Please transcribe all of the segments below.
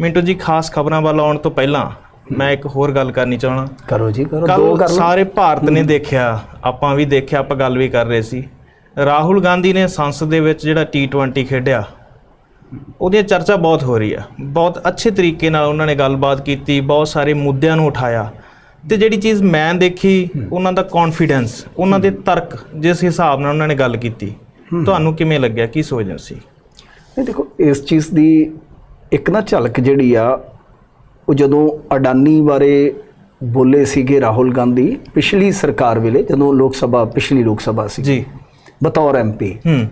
ਮਿੰਟੂ ਜੀ ਖਾਸ ਖਬਰਾਂ ਵੱਲ ਆਉਣ ਤੋਂ ਪਹਿਲਾਂ ਮੈਂ ਇੱਕ ਹੋਰ ਗੱਲ ਕਰਨੀ ਚਾਹਣਾ। ਕਰੋ ਜੀ ਕਰੋ ਦੋ ਕੱਲ ਕਰ ਲਓ। ਸਾਰੇ ਭਾਰਤ ਨੇ ਦੇਖਿਆ ਆਪਾਂ ਵੀ ਦੇਖਿਆ ਆਪਾਂ ਗੱਲ ਵੀ ਕਰ ਰਹੇ ਸੀ। ਰਾਹੁਲ ਗਾਂਧੀ ਨੇ ਸੰਸਦ ਦੇ ਵਿੱਚ ਜਿਹੜਾ T20 ਖੇਡਿਆ ਉਹਦੀ ਚਰਚਾ ਬਹੁਤ ਹੋ ਰਹੀ ਆ। ਬਹੁਤ ਅੱਛੇ ਤਰੀਕੇ ਨਾਲ ਉਹਨਾਂ ਨੇ ਗੱਲਬਾਤ ਕੀਤੀ ਬਹੁਤ ਸਾਰੇ ਮੁੱਦਿਆਂ ਨੂੰ ਉਠਾਇਆ। ਤੇ ਜਿਹੜੀ ਚੀਜ਼ ਮੈਂ ਦੇਖੀ ਉਹਨਾਂ ਦਾ ਕੌਨਫੀਡੈਂਸ ਉਹਨਾਂ ਦੇ ਤਰਕ ਜਿਸ ਹਿਸਾਬ ਨਾਲ ਉਹਨਾਂ ਨੇ ਗੱਲ ਕੀਤੀ। ਤੁਹਾਨੂੰ ਕਿਵੇਂ ਲੱਗਿਆ? ਕੀ ਸੋਚਦੇ ਸੀ ਦੇਖੋ ਇਸ ਚੀਜ਼ ਦੀ ਇੱਕ ਨਾ ਝਲਕ ਜਿਹੜੀ ਆ ਉਹ ਜਦੋਂ ਅਡਾਨੀ ਬਾਰੇ ਬੋਲੇ ਸੀਗੇ ਰਾਹੁਲ ਗਾਂਧੀ ਪਿਛਲੀ ਸਰਕਾਰ ਵੇਲੇ ਜਦੋਂ ਲੋਕ ਸਭਾ ਪਿਛਲੀ ਲੋਕ ਸਭਾ ਸੀ। ਜੀ। ਬਤੌਰ ਐਮਪੀ ਹੂੰ।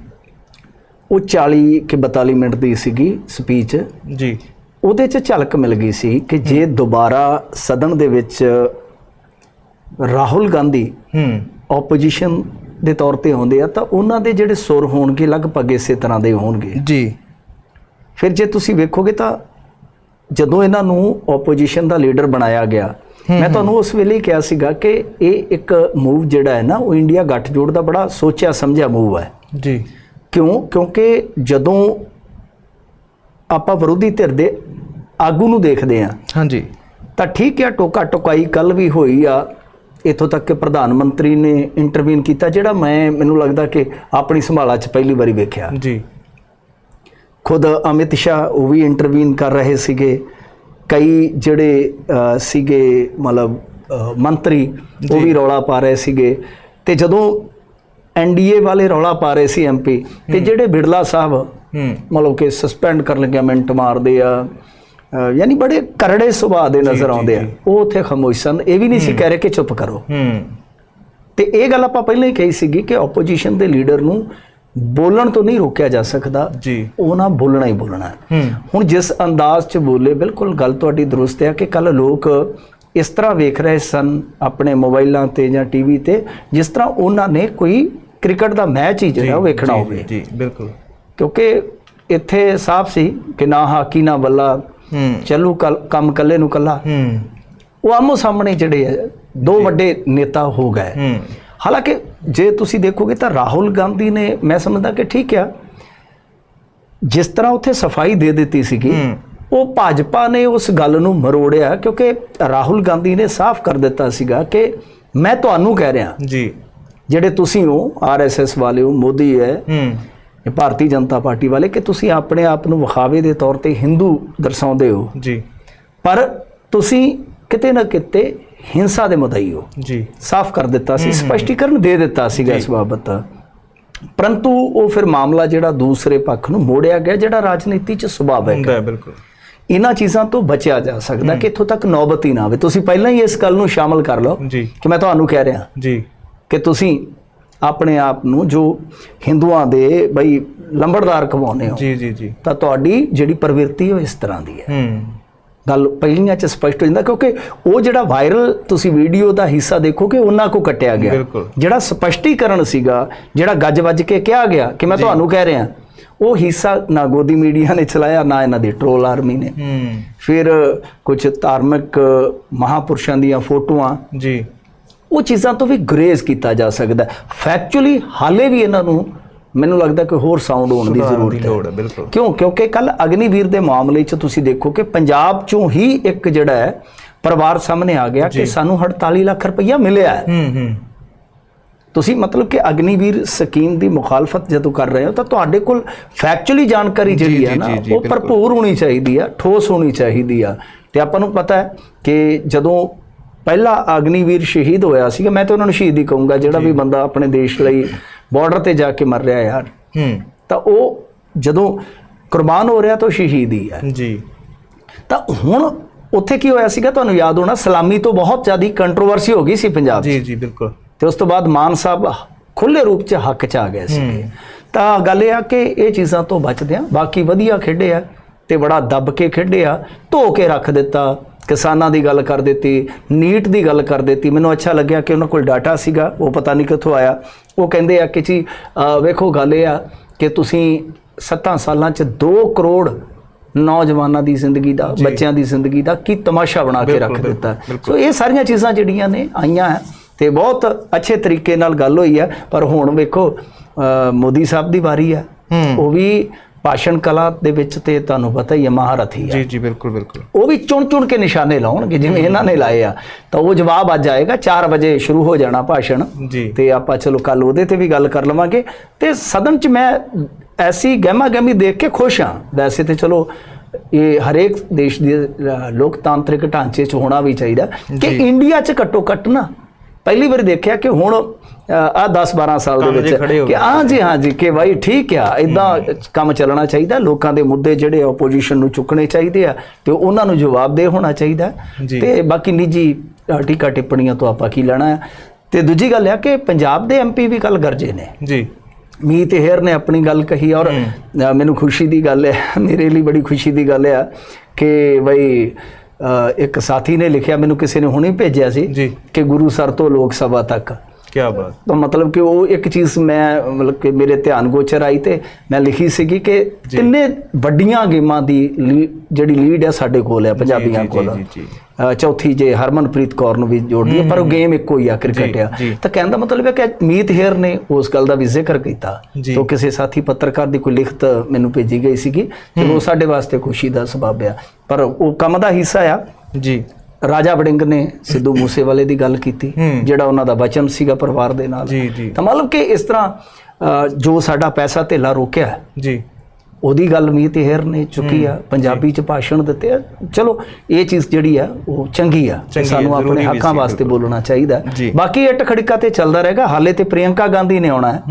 ਉਹ 40 ਕਿ 42 ਮਿੰਟ ਦੀ ਸੀਗੀ ਸਪੀਚ। ਜੀ। ਉਹਦੇ 'ਚ ਝਲਕ ਮਿਲ ਗਈ ਸੀ ਕਿ ਜੇ ਦੁਬਾਰਾ ਸਦਨ ਦੇ ਵਿੱਚ ਰਾਹੁਲ ਗਾਂਧੀ ਹੂੰ। ਆਪੋਜੀਸ਼ਨ ਦੇ ਤੌਰ ਤੇ ਆਉਂਦੇ ਆ ਤਾਂ ਉਹਨਾਂ ਦੇ ਜਿਹੜੇ ਸੁਰ ਹੋਣਗੇ ਲਗਭਗ ਇਸੇ ਤਰ੍ਹਾਂ ਦੇ ਹੋਣਗੇ। ਜੀ। ਫਿਰ ਜੇ ਤੁਸੀਂ ਵੇਖੋਗੇ ਤਾਂ ਜਦੋਂ ਇਹਨਾਂ ਨੂੰ ਆਪੋਜੀਸ਼ਨ ਦਾ ਲੀਡਰ ਬਣਾਇਆ ਗਿਆ ਮੈਂ ਤੁਹਾਨੂੰ ਉਸ ਵੇਲੇ ਹੀ ਕਿਹਾ ਸੀਗਾ ਕਿ ਇਹ ਇੱਕ ਮੂਵ ਜਿਹੜਾ ਹੈ ਨਾ ਉਹ ਇੰਡੀਆ ਗੱਠਜੋੜ ਦਾ ਬੜਾ ਸੋਚਿਆ ਸਮਝਿਆ ਮੂਵ ਹੈ। ਜੀ। ਕਿਉਂ? ਕਿਉਂਕਿ ਜਦੋਂ ਆਪਾਂ ਵਿਰੋਧੀ ਧਿਰ ਦੇ ਆਗੂ ਨੂੰ ਦੇਖਦੇ ਆ ਹਾਂਜੀ। ਤਾਂ ਠੀਕ ਹੈ ਟੋਕਾ ਟੋਕਾਈ ਕੱਲ ਵੀ ਹੋਈ ਆ। ਇਥੋਂ ਤੱਕ ਕਿ ਪ੍ਰਧਾਨ ਮੰਤਰੀ ਨੇ ਇੰਟਰਵੀਨ ਕੀਤਾ ਜਿਹੜਾ ਮੈਂ ਮੈਨੂੰ ਲੱਗਦਾ ਕਿ ਆਪਣੀ ਸੰਭਾਲਾ 'ਚ ਪਹਿਲੀ ਵਾਰੀ ਵੇਖਿਆ। ਜੀ। ਖੁਦ ਅਮਿਤ ਸ਼ਾਹ ਉਹ ਵੀ ਇੰਟਰਵੀਨ ਕਰ ਰਹੇ ਸੀਗੇ। ਕਈ ਜਿਹੜੇ ਸੀਗੇ ਮਤਲਬ ਮੰਤਰੀ ਉਹ ਵੀ ਰੌਲਾ ਪਾ ਰਹੇ ਸੀਗੇ। ਤੇ ਜਦੋਂ ਐਨਡੀਏ ਵਾਲੇ ਰੌਲਾ ਪਾ ਰਹੇ ਸੀ ਐਮਪੀ ਤੇ ਜਿਹੜੇ ਬਿੜਲਾ ਸਾਹਿਬ ਮਤਲਬ ਕਿ ਸਸਪੈਂਡ ਕਰਨ ਲੱਗਿਆ ਮਿੰਟ ਮਾਰਦੇ ਆ ਯਾਨੀ ਬੜੇ ਕਰੜੇ ਸੁਭਾਅ ਦੇ ਨਜ਼ਰ ਆਉਂਦੇ ਆ। ਉਹ ਉੱਥੇ ਖਾਮੋਸ਼ ਸਨ। ਇਹ ਵੀ ਨਹੀਂ ਸੀ ਕਹਿ ਰਹੇ ਕਿ ਚੁੱਪ ਕਰੋ। ਤੇ ਇਹ ਗੱਲ ਆਪਾਂ ਪਹਿਲਾਂ ਹੀ ਕਹੀ ਸੀਗੀ ਕਿ ਆਪੋਜੀਸ਼ਨ ਦੇ ਲੀਡਰ ਨੂੰ ਬੋਲਣ ਤੋਂ ਨਹੀਂ ਰੋਕਿਆ ਜਾ ਸਕਦਾ ਜੀ। ਉਹ ਨਾ ਬੋਲਣਾ ਹੀ ਬੋਲਣਾ ਹੈ। ਹੁਣ ਜਿਸ ਅੰਦਾਜ਼ 'ਚ ਬੋਲੇ ਬਿਲਕੁਲ ਗੱਲ ਤੁਹਾਡੀ ਦਰੁਸਤ ਹੈ ਕਿ ਕੱਲ ਲੋਕ ਇਸ ਤਰ੍ਹਾਂ ਵੇਖ ਰਹੇ ਸਨ ਆਪਣੇ ਮੋਬਾਈਲਾਂ ਤੇ ਜਾਂ ਟੀਵੀ ਤੇ ਜਿਸ ਤਰ੍ਹਾਂ ਉਹਨਾਂ ਨੇ ਕੋਈ ਕ੍ਰਿਕਟ ਦਾ ਮੈਚ ਹੀ ਜਿਹੜਾ ਉਹ ਵੇਖਣਾ ਹੋਵੇ। ਜੀ ਬਿਲਕੁਲ। ਕਿਉਂਕਿ ਇੱਥੇ ਸਾਫ਼ ਸੀ ਕਿ ਨਾ ਹਾਕੀ ਨਾ ਬੱਲਾ। ਚੱਲੂ ਕੰਮ ਕੱਲੇ ਨੂੰ ਕੱਲਾ ਉਹ ਆਮੋ ਸਾਹਮਣੇ ਜਿਹੜੇ ਦੋ ਵੱਡੇ ਨੇਤਾ ਹੋ ਗਏ। ਹਾਲਾਂਕਿ ਜੇ ਤੁਸੀਂ ਦੇਖੋਗੇ ਤਾਂ ਰਾਹੁਲ ਗਾਂਧੀ ਨੇ ਮੈਂ ਸਮਝਦਾ ਕਿ ਠੀਕ ਆ ਜਿਸ ਤਰ੍ਹਾਂ ਉੱਥੇ ਸਫ਼ਾਈ ਦੇ ਦਿੱਤੀ ਸੀਗੀ। ਉਹ ਭਾਜਪਾ ਨੇ ਉਸ ਗੱਲ ਨੂੰ ਮਰੋੜਿਆ ਕਿਉਂਕਿ ਰਾਹੁਲ ਗਾਂਧੀ ਨੇ ਸਾਫ਼ ਕਰ ਦਿੱਤਾ ਸੀਗਾ ਕਿ ਮੈਂ ਤੁਹਾਨੂੰ ਕਹਿ ਰਿਹਾ। ਜੀ। ਜਿਹੜੇ ਤੁਸੀਂ ਹੋ ਆਰਐਸਐਸ ਵਾਲੇ ਹੋ ਮੋਦੀ ਹੈ ਹੂੰ। ਇਹ ਭਾਰਤੀ ਜਨਤਾ ਪਾਰਟੀ ਵਾਲੇ ਕਿ ਤੁਸੀਂ ਆਪਣੇ ਆਪ ਨੂੰ ਵਿਖਾਵੇ ਦੇ ਤੌਰ ਤੇ ਹਿੰਦੂ ਦਰਸਾਉਂਦੇ ਹੋ। ਜੀ। ਪਰ ਤੁਸੀਂ ਕਿਤੇ ਨਾ ਕਿਤੇ ਹਿੰਸਾ ਦੇ ਮੁਦਈ ਹੋ ਜੀ। ਸਾਫ਼ ਕਰ ਦਿੱਤਾ ਸੀ ਸਪਸ਼ਟੀਕਰਨ ਦੇ ਦਿੱਤਾ ਸੀਗਾ ਇਸ ਬਾਬਤ ਪਰੰਤੂ ਉਹ ਫਿਰ ਮਾਮਲਾ ਜਿਹੜਾ ਦੂਸਰੇ ਪੱਖ ਨੂੰ ਮੋੜਿਆ ਗਿਆ ਜਿਹੜਾ ਰਾਜਨੀਤੀ 'ਚ ਸੁਭਾਵਿਕ ਹੈ। ਬਿਲਕੁਲ। ਇਹਨਾਂ ਚੀਜ਼ਾਂ ਤੋਂ ਬਚਿਆ ਜਾ ਸਕਦਾ ਕਿ ਇੱਥੋਂ ਤੱਕ ਨੌਬਤ ਹੀ ਨਾ ਆਵੇ। ਤੁਸੀਂ ਪਹਿਲਾਂ ਹੀ ਇਸ ਗੱਲ ਨੂੰ ਸ਼ਾਮਲ ਕਰ ਲਓ ਜੀ। ਕਿ ਮੈਂ ਤੁਹਾਨੂੰ ਕਹਿ ਰਿਹਾ। ਜੀ। ਕਿ ਤੁਸੀਂ ਆਪਣੇ ਆਪ ਨੂੰ ਜੋ ਹਿੰਦੂਆਂ ਦੇ ਬਈ ਲੰਬੜਦਾਰ ਕਮਾਉਂਦੇ ਹੋ ਜੀ ਜੀ ਜੀ। ਤਾਂ ਤੁਹਾਡੀ ਜਿਹੜੀ ਪ੍ਰਵਿਰਤੀ ਉਹ ਇਸ ਤਰ੍ਹਾਂ ਦੀ ਹੈ। ਹੂੰ। ਗੱਲ ਪਹਿਲੀਆਂ ਚ ਸਪਸ਼ਟ ਹੋ ਜਾਂਦਾ ਕਿਉਂਕਿ ਉਹ ਜਿਹੜਾ ਵਾਇਰਲ ਤੁਸੀਂ ਵੀਡੀਓ ਦਾ ਹਿੱਸਾ ਦੇਖੋਗੇ ਉਹਨਾਂ ਕੋ ਕੱਟਿਆ ਗਿਆ। ਜਿਹੜਾ ਸਪਸ਼ਟੀਕਰਨ ਸੀਗਾ ਜਿਹੜਾ ਗੱਜ ਵੱਜ ਕੇ ਕਿਹਾ ਗਿਆ ਕਿ ਮੈਂ ਤੁਹਾਨੂੰ ਕਹਿ ਰਿਹਾ ਉਹ ਹਿੱਸਾ ਨਾ ਗੋਦੀ ਮੀਡੀਆ ਨੇ ਚਲਾਇਆ ਨਾ ਇਹਨਾਂ ਦੀ ਟ੍ਰੋਲ ਆਰਮੀ ਨੇ। ਫਿਰ ਕੁਝ ਧਾਰਮਿਕ ਮਹਾਪੁਰਸ਼ਾਂ ਦੀਆਂ ਫੋਟੋਆਂ ਜੀ। ਉਹ ਚੀਜ਼ਾਂ ਤੋਂ ਵੀ ਗਰੇਜ਼ ਕੀਤਾ ਜਾ ਸਕਦਾ। ਫੈਕਚੁਅਲੀ ਹਾਲੇ ਵੀ ਇਹਨਾਂ ਨੂੰ ਮੈਨੂੰ ਲੱਗਦਾ ਕਿ ਹੋਰ ਸਾਊਂਡ ਹੋਣ ਦੀ ਜ਼ਰੂਰਤ ਹੈ। ਬਿਲਕੁਲ। ਕਿਉਂ? ਕਿਉਂਕਿ ਕੱਲ ਅਗਨੀਵੀਰ ਦੇ ਮਾਮਲੇ 'ਚ ਤੁਸੀਂ ਦੇਖੋ ਕਿ ਪੰਜਾਬ 'ਚੋਂ ਹੀ ਇੱਕ ਜਿਹੜਾ ਹੈ ਪਰਿਵਾਰ ਸਾਹਮਣੇ ਆ ਗਿਆ ਕਿ ਸਾਨੂੰ 48 ਲੱਖ ਰੁਪਈਆ ਮਿਲਿਆ ਹੈ। ਹੂੰ ਹੂੰ। ਤੁਸੀਂ ਮਤਲਬ ਕਿ ਅਗਨੀਵੀਰ ਸਕੀਮ ਦੀ ਮੁਖਾਲਫਤ ਜਦੋਂ ਕਰ ਰਹੇ ਹੋ ਤਾਂ ਤੁਹਾਡੇ ਕੋਲ ਫੈਕਚੁਅਲੀ ਜਾਣਕਾਰੀ ਜਿਹੜੀ ਹੈ ਨਾ ਉਹ। ਭਰਪੂਰ ਹੋਣੀ ਚਾਹੀਦੀ ਆ ਠੋਸ ਹੋਣੀ ਚਾਹੀਦੀ ਆ ਤੇ ਆਪਾਂ ਨੂੰ ਪਤਾ ਹੈ ਕਿ ਜਦੋਂ ਪਹਿਲਾ ਅਗਨੀਵੀਰ ਸ਼ਹੀਦ ਹੋਇਆ ਸੀਗਾ ਮੈਂ ਤਾਂ ਉਹਨਾਂ ਨੂੰ ਸ਼ਹੀਦ ਹੀ ਕਹੂੰਗਾ ਜਿਹੜਾ ਵੀ ਬੰਦਾ ਆਪਣੇ ਦੇਸ਼ ਲਈ ਬਾਰਡਰ ਤੇ ਜਾ ਕੇ ਮਰ ਰਿਹਾ ਯਾਰ ਹੂੰ। ਤਾਂ ਉਹ ਜਦੋਂ ਕੁਰਬਾਨ ਹੋ ਰਿਹਾ ਤਾਂ ਸ਼ਹੀਦ ਹੀ ਜੀ। ਤਾਂ ਹੁਣ ਉੱਥੇ ਕੀ ਹੋਇਆ ਸੀਗਾ ਤੁਹਾਨੂੰ ਯਾਦ ਹੋਣਾ? ਸਲਾਮੀ ਤੋਂ ਬਹੁਤ ਜ਼ਿਆਦਾ ਕੰਟਰੋਵਰਸੀ ਹੋ ਗਈ ਸੀ ਪੰਜਾਬ 'ਚ। ਜੀ ਜੀ ਬਿਲਕੁਲ। ਤੇ ਉਸ ਤੋਂ ਬਾਅਦ ਮਾਨ ਸਾਹਿਬ ਖੁੱਲੇ ਰੂਪ 'ਚ ਹੱਕ 'ਚ ਆ ਗਏ ਸੀਗੇ। ਤਾਂ ਗੱਲ ਇਹ ਆ ਕਿ ਇਹ ਚੀਜ਼ਾਂ ਤੋਂ ਬਚਦੇ ਆ। ਬਾਕੀ ਵਧੀਆ ਖੇਡੇ ਆ ਤੇ ਬੜਾ ਦੱਬ ਕੇ ਖੇਡੇ ਆ। ਧੋ ਕੇ ਰੱਖ ਦਿੱਤਾ। ਕਿਸਾਨਾਂ ਦੀ ਗੱਲ ਕਰ ਦਿੱਤੀ ਨੀਟ ਦੀ ਗੱਲ ਕਰ ਦਿੱਤੀ। ਮੈਨੂੰ ਅੱਛਾ ਲੱਗਿਆ ਕਿ ਉਹਨਾਂ ਕੋਲ ਡਾਟਾ ਸੀਗਾ ਉਹ ਪਤਾ ਨਹੀਂ ਕਿੱਥੋਂ ਆਇਆ। ਉਹ ਕਹਿੰਦੇ ਆ ਕਿ ਜੀ ਵੇਖੋ ਗੱਲ ਇਹ ਆ ਕਿ ਤੁਸੀਂ 7 ਸਾਲਾਂ 'ਚ 2 ਕਰੋੜ ਨੌਜਵਾਨਾਂ ਦੀ ਜ਼ਿੰਦਗੀ ਦਾ ਬੱਚਿਆਂ ਦੀ ਜ਼ਿੰਦਗੀ ਦਾ ਕੀ ਤਮਾਸ਼ਾ ਬਣਾ ਕੇ ਰੱਖ ਦਿੱਤਾ। ਸੋ ਇਹ ਸਾਰੀਆਂ ਚੀਜ਼ਾਂ ਜਿਹੜੀਆਂ ਨੇ ਆਈਆਂ ਤੇ ਬਹੁਤ ਅੱਛੇ ਤਰੀਕੇ ਨਾਲ ਗੱਲ ਹੋਈ ਹੈ। ਪਰ ਹੁਣ ਵੇਖੋ ਮੋਦੀ ਸਾਹਿਬ ਦੀ ਵਾਰੀ ਹੂੰ। ਉਹ ਵੀ ਭਾਸ਼ਣ ਕਲਾ ਦੇ ਵਿੱਚ ਤੇ ਤੁਹਾਨੂੰ ਪਤਾ ਹੀ ਹੈ ਮਹਾਰਥੀ ਆ ਜੀ ਜੀ ਬਿਲਕੁਲ ਬਿਲਕੁਲ। ਉਹ ਵੀ ਚੁਣ ਚੁਣ ਕੇ ਨਿਸ਼ਾਨੇ ਲਾਉਣਗੇ ਜਿਵੇਂ ਇਹਨਾਂ ਨੇ ਲਾਏ ਆ। ਤਾਂ ਉਹ ਜਵਾਬ ਅੱਜ ਆਏਗਾ 4 ਵਜੇ ਸ਼ੁਰੂ ਹੋ ਜਾਣਾ ਭਾਸ਼ਣ। ਤੇ ਆਪਾਂ ਚਲੋ ਕੱਲ ਉਹਦੇ ਤੇ ਵੀ ਗੱਲ ਕਰ ਲਵਾਂਗੇ। ਤੇ ਸਦਨ 'ਚ ਮੈਂ ਐਸੀ ਗਹਿਮਾ ਗਹਿਮੀ ਦੇਖ ਕੇ ਖੁਸ਼ ਹਾਂ। ਵੈਸੇ ਤੇ ਚਲੋ ਇਹ ਹਰੇਕ ਦੇਸ਼ ਦੇ ਲੋਕਤਾਂਤਰਿਕ ਢਾਂਚੇ 'ਚ ਹੋਣਾ ਵੀ ਚਾਹੀਦਾ। ਕਿ। ਇੰਡੀਆ 'ਚ ਘੱਟੋ ਘੱਟ ਨਾ ਪਹਿਲੀ ਵਾਰ ਦੇਖਿਆ ਕਿ ਹੁਣ ਆ 10 12 ਸਾਲ ਦੇ ਵਿੱਚ ਹੋ ਕਿ ਹਾਂ ਜੀ ਹਾਂ ਜੀ ਕਿ ਭਾਈ ਠੀਕ ਆ ਇਦਾਂ ਕੰਮ ਚੱਲਣਾ ਚਾਹੀਦਾ ਲੋਕਾਂ ਦੇ ਮੁੱਦੇ ਜਿਹੜੇ ਆਪੋਜੀਸ਼ਨ ਨੂੰ ਚੁੱਕਣੇ ਚਾਹੀਦੇ ਆ ਤੇ ਉਹਨਾਂ ਨੂੰ ਜਵਾਬਦੇਹ ਹੋਣਾ ਚਾਹੀਦਾ। ਤੇ ਬਾਕੀ ਨਿੱਜੀ ਟੀਕਾ ਟਿੱਪਣੀਆਂ ਤੋਂ ਆਪਾਂ ਕੀ ਲੈਣਾ ਹੈ? ਤੇ ਦੂਜੀ ਗੱਲ ਇਹ ਕਿ ਪੰਜਾਬ ਦੇ ਐਮਪੀ ਵੀ ਕੱਲ ਗਰਜੇ ਨੇ। ਜੀ। ਮੀਤ ਹੇਰ ਨੇ ਆਪਣੀ ਗੱਲ ਕਹੀ ਔਰ ਮੈਨੂੰ ਖੁਸ਼ੀ ਦੀ ਗੱਲ ਹੈ ਮੇਰੇ ਲਈ ਬੜੀ ਖੁਸ਼ੀ ਦੀ ਗੱਲ ਹੈ ਕਿ ਅ, ਇੱਕ ਸਾਥੀ ਨੇ ਲਿਖਿਆ ਮੈਨੂੰ ਕਿਸੇ ਨੇ ਹੁਣੇ ਭੇਜਿਆ ਸੀ ਕਿ ਗੁਰੂ ਸਰ ਤੋਂ ਲੋਕ ਸਭਾ ਤੱਕ। ਕੀ ਬਾਤ। ਤਾਂ ਮਤਲਬ ਕਿ ਉਹ ਇੱਕ ਚੀਜ਼ ਮੈਂ ਮਤਲਬ ਕਿ ਮੇਰੇ ਧਿਆਨ ਗੋਚਰ ਆਈ ਤੇ ਮੈਂ ਲਿਖੀ ਸੀਗੀ ਕਿ ਤਿੰਨੇ ਵੱਡੀਆਂ ਗੇਮਾਂ ਦੀ ਜਿਹੜੀ ਲੀਡ ਹੈ ਸਾਡੇ ਕੋਲ ਹੈ ਪੰਜਾਬੀਆਂ ਕੋਲ। ਚੌਥੀ ਜੇ ਹਰਮਨਪ੍ਰੀਤ ਕੌਰ ਨੂੰ ਵੀ ਜੋੜਦੀ ਹੈ ਪਰ ਉਹ ਗੇਮ ਇੱਕੋ ਹੀ ਆ ਕ੍ਰਿਕਟ ਆ। ਤਾਂ ਕਹਿਣ ਦਾ ਮਤਲਬ ਹੈ ਕਿ ਮੀਤ ਹੇਰ ਨੇ ਉਸ ਗੱਲ ਦਾ ਵੀ ਜ਼ਿਕਰ ਕੀਤਾ। ਤੋਂ ਕਿਸੇ ਸਾਥੀ ਪੱਤਰਕਾਰ ਦੀ ਕੋਈ ਲਿਖਤ ਮੈਨੂੰ ਭੇਜੀ ਗਈ ਸੀਗੀ ਚਲੋ ਉਹ ਸਾਡੇ ਵਾਸਤੇ ਖੁਸ਼ੀ ਦਾ ਸਬਬ ਆ। ਪਰ ਉਹ ਕੰਮ ਦਾ ਹਿੱਸਾ ਆ। ਜੀ। ਰਾਜਾ ਵੜਿੰਗ ਨੇ ਸਿੱਧੂ ਮੂਸੇਵਾਲੇ ਦੀ ਗੱਲ ਕੀਤੀ। ਜਿਹੜਾ ਉਹਨਾਂ ਦਾ ਵਚਨ ਸੀਗਾ ਪਰਿਵਾਰ ਦੇ ਨਾਲ। ਜੀ ਜੀ। ਤਾਂ ਮਤਲਬ ਕਿ ਇਸ ਤਰ੍ਹਾਂ ਜੋ ਸਾਡਾ ਪੈਸਾ ਧੇਲਾ ਰੋਕਿਆ ਜੀ। ਉਹਦੀ ਗੱਲ ਮੀਤ ਹੇਰ ਨੇ ਚੁੱਕੀ ਆ ਪੰਜਾਬੀ ਚ ਭਾਸ਼ਣ ਦਿੱਤੇ ਆ। ਚਲੋ ਇਹ ਚੀਜ਼ ਜਿਹੜੀ ਆ ਉਹ ਚੰਗੀ ਆ। ਸਾਨੂੰ ਆਪਣੇ ਹੱਕਾਂ ਵਾਸਤੇ ਬੋਲਣਾ ਚਾਹੀਦਾ। ਬਾਕੀ ਇੱਟ ਖੜਕਾ ਤੇ ਚੱਲਦਾ ਰਹੇਗਾ। ਹਾਲੇ ਤੇ ਪ੍ਰਿਯੰਕਾ ਗਾਂਧੀ ਨੇ ਆਉਣਾ ਹੈ।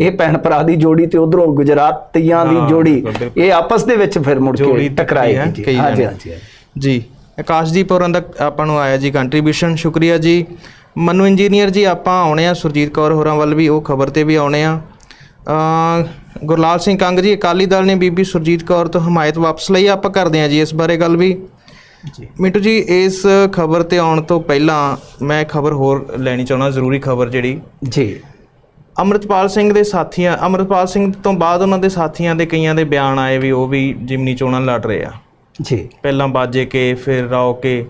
ਇਹ ਭੈਣ ਭਰਾ ਦੀ ਜੋੜੀ ਤੇ ਉਧਰੋਂ ਗੁਜਰਾਤੀਆਂ ਦੀ ਹਾਂ, ਜੋੜੀ। ਇਹ ਆਪਸ ਦੇ ਵਿੱਚ ਫਿਰ ਮੁੜ ਕੇ ਟਕਰਾਏਗੀ। ਹਾਂਜੀ ਹਾਂਜੀ। ਜੀ। ਆਕਾਸ਼ਦੀਪ ਹੋਰਾਂ ਦਾ ਆਪਾਂ ਨੂੰ ਆਇਆ ਜੀ ਕੰਟਰੀਬਿਊਸ਼ਨ ਸ਼ੁਕਰੀਆ ਜੀ। ਮਨੂ ਇੰਜੀਨੀਅਰ ਜੀ ਆਪਾਂ ਆਉਣੇ ਆ ਸੁਰਜੀਤ ਕੌਰ ਹੋਰਾਂ ਵੱਲ ਵੀ ਉਹ ਖਬਰ ਤੇ ਵੀ ਆਉਣੇ ਆ। ਗੁਰਲਾਲ ਸਿੰਘ ਕੰਗ ਜੀ ਅਕਾਲੀ ਦਲ ਨੇ ਬੀਬੀ ਸੁਰਜੀਤ ਕੌਰ ਤੋਂ ਹਮਾਇਤ ਵਾਪਸ ਲਈ ਆਪਾਂ ਕਰਦੇ ਆ ਜੀ ਇਸ ਬਾਰੇ ਗੱਲ ਵੀ। ਜੀ। ਮਿੰਟੂ ਜੀ ਇਸ ਖਬਰ ਤੇ ਆਉਣ ਤੋਂ ਪਹਿਲਾਂ ਮੈਂ ਖਬਰ ਹੋਰ ਲੈਣੀ ਚਾਹੁੰਦਾ ਜ਼ਰੂਰੀ ਖਬਰ ਜਿਹੜੀ। ਜੀ। ਅਮਰਤਪਾਲ ਸਿੰਘ ਦੇ ਸਾਥੀਆਂ ਅਮਰਤਪਾਲ ਸਿੰਘ ਤੋਂ ਬਾਅਦ ਉਹਨਾਂ ਦੇ ਸਾਥੀਆਂ ਦੇ ਕਈਆਂ ਦੇ ਬਿਆਨ ਆਏ ਵੀ ਉਹ ਵੀ ਜਿਮਨੀ ਚੋਣਾਂ ਲੜ ਰਹੇ ਆ। ਜੀ। ਪਹਿਲਾਂ ਬਾਜੇ ਕੇ ਫਿਰ ਰਾਓ ਕੇ।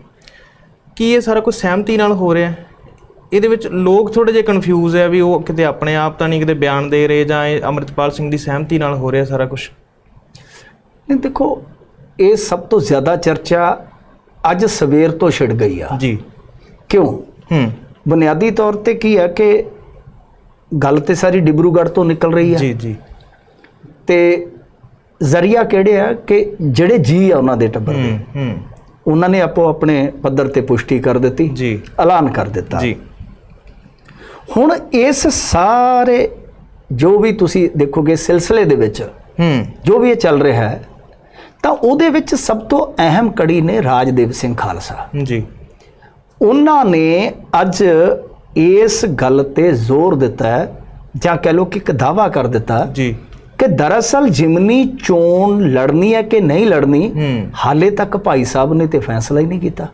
ਕੀ ਇਹ ਸਾਰਾ ਕੁਝ ਸਹਿਮਤੀ ਨਾਲ ਹੋ ਰਿਹਾ? ਹੈ? ਇਹਦੇ ਵਿੱਚ ਲੋਕ ਥੋੜੇ ਜਿਹਾ ਕਨਫਿਊਜ਼ ਹੈ ਵੀ ਉਹ ਕਿਤੇ ਆਪਣੇ ਆਪ ਤਾਂ ਨਹੀਂ ਕਿਤੇ ਬਿਆਨ ਦੇ ਰਹੇ ਜਾਂ ਇਹ ਅਮਰਤਪਾਲ ਸਿੰਘ ਦੀ ਸਹਿਮਤੀ ਨਾਲ ਹੋ ਰਿਹਾ ਸਾਰਾ ਕੁਝ? ਨਹੀਂ ਦੇਖੋ ਇਹ ਸਭ ਤੋਂ ਜ਼ਿਆਦਾ ਚਰਚਾ ਅੱਜ ਸਵੇਰ ਤੋਂ ਛਿੜ ਗਈ ਆ। ਜੀ। ਕਿਉਂ? ਹੂੰ। ਬੁਨਿਆਦੀ ਤੌਰ ਤੇ ਕੀ ਹੈ ਕਿ ਗੱਲ ਤੇ ਸਾਰੀ ਡਿਬਰੂਗੜ੍ਹ ਤੋਂ ਨਿਕਲ ਰਹੀ ਹੈ ਜੀ ਜੀ। ਤੇ ਜ਼ਰੀਆ ਕਿਹੜੇ ਆ ਕਿ ਜਿਹੜੇ ਜੀ ਆ ਉਹਨਾਂ ਦੇ ਟੱਬਰ ਦੇ। ਹੂੰ ਉਹਨਾਂ ਨੇ ਆਪੋ ਆਪਣੇ ਪੱਧਰ ਤੇ ਪੁਸ਼ਟੀ ਕਰ ਦਿੱਤੀ ਜੀ। ਐਲਾਨ ਕਰ ਦਿੱਤਾ। ਜੀ। ਹੁਣ ਇਸ ਸਾਰੇ ਜੋ ਵੀ ਤੁਸੀਂ ਦੇਖੋਗੇ ਸਿਲਸਿਲੇ ਦੇ ਵਿੱਚ ਹੂੰ। ਜੋ ਵੀ ਇਹ ਚੱਲ ਰਿਹਾ ਹੈ ਤਾਂ ਉਹਦੇ ਵਿੱਚ ਸਭ ਤੋਂ ਅਹਿਮ ਕੜੀ ਨੇ ਰਾਜਦੇਵ ਸਿੰਘ ਖਾਲਸਾ। ਜੀ। ਉਹਨਾਂ ਨੇ ਅੱਜ ਇਸ ਗੱਲ ਤੇ ਜ਼ੋਰ ਦਿੱਤਾ ਹੈ ਜਾਂ ਕਹਿ ਲਓ ਕਿ ਇੱਕ ਦਾਵਾ ਕਰ ਦਿੱਤਾ। ਜੀ। ਕਿ ਦਰਅਸਲ ਜਿਮਨੀ ਚੋਣ ਲੜਨੀ ਹੈ ਕਿ ਨਹੀਂ ਲੜਨੀ ਹਾਲੇ ਤੱਕ ਭਾਈ ਸਾਹਿਬ ਨੇ ਤੇ ਫੈਸਲਾ ਹੀ ਨਹੀਂ ਕੀਤਾ।